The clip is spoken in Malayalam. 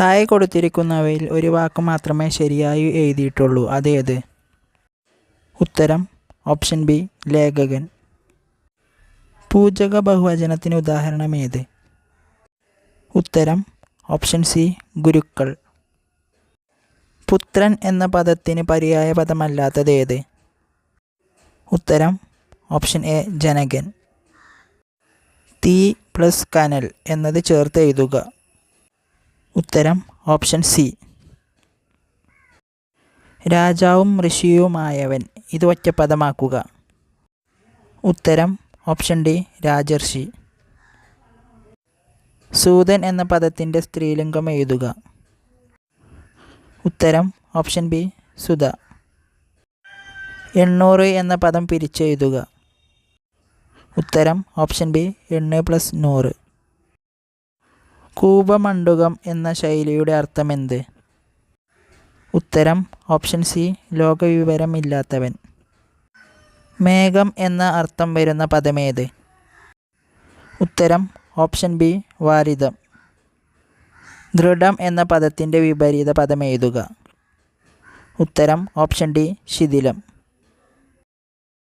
താഴെ കൊടുത്തിരിക്കുന്നവയിൽ ഒരു വാക്ക് മാത്രമേ ശരിയായി എഴുതിയിട്ടുള്ളൂ. അതേത്? ഉത്തരം ഓപ്ഷൻ ബി ലേഖകൻ. പൂജക ബഹുവചനത്തിന് ഉദാഹരണം ഏത്? ഉത്തരം ഓപ്ഷൻ സി ഗുരുക്കൾ. പുത്രൻ എന്ന പദത്തിന് പര്യായ പദമല്ലാത്തത് ഏത്? ഉത്തരം ഓപ്ഷൻ എ ജനകൻ. തീ പ്ലസ് കനൽ എന്നത് ചേർത്ത് എഴുതുക. ഉത്തരം ഓപ്ഷൻ സി. രാജാവും ഋഷിയുമായവൻ ഇത് ഒറ്റപ്പദമാക്കുക. ഉത്തരം ഓപ്ഷൻ ഡി രാജർഷി. സൂതൻ എന്ന പദത്തിന്റെ സ്ത്രീലിംഗം എഴുതുക. ഉത്തരം ഓപ്ഷൻ ബി സുധ. എണ്ണൂറ് എന്ന പദം പിരിച്ചെഴുതുക. ഉത്തരം ഓപ്ഷൻ ബി എണ്ണ് പ്ലസ് നൂറ്. കൂപമണ്ഡുകം എന്ന ശൈലിയുടെ അർത്ഥമെന്ത്? ഉത്തരം ഓപ്ഷൻ സി ലോകവിവരമില്ലാത്തവൻ. മേഘം എന്ന അർത്ഥം വരുന്ന പദമേത്? ഉത്തരം ഓപ്ഷൻ ബി വാരിതം ദൃഢം എന്ന പദത്തിന്റെ വിപരീത പദം എഴുതുക. ഉത്തരം ഓപ്ഷൻ ഡി ശിഥിലം.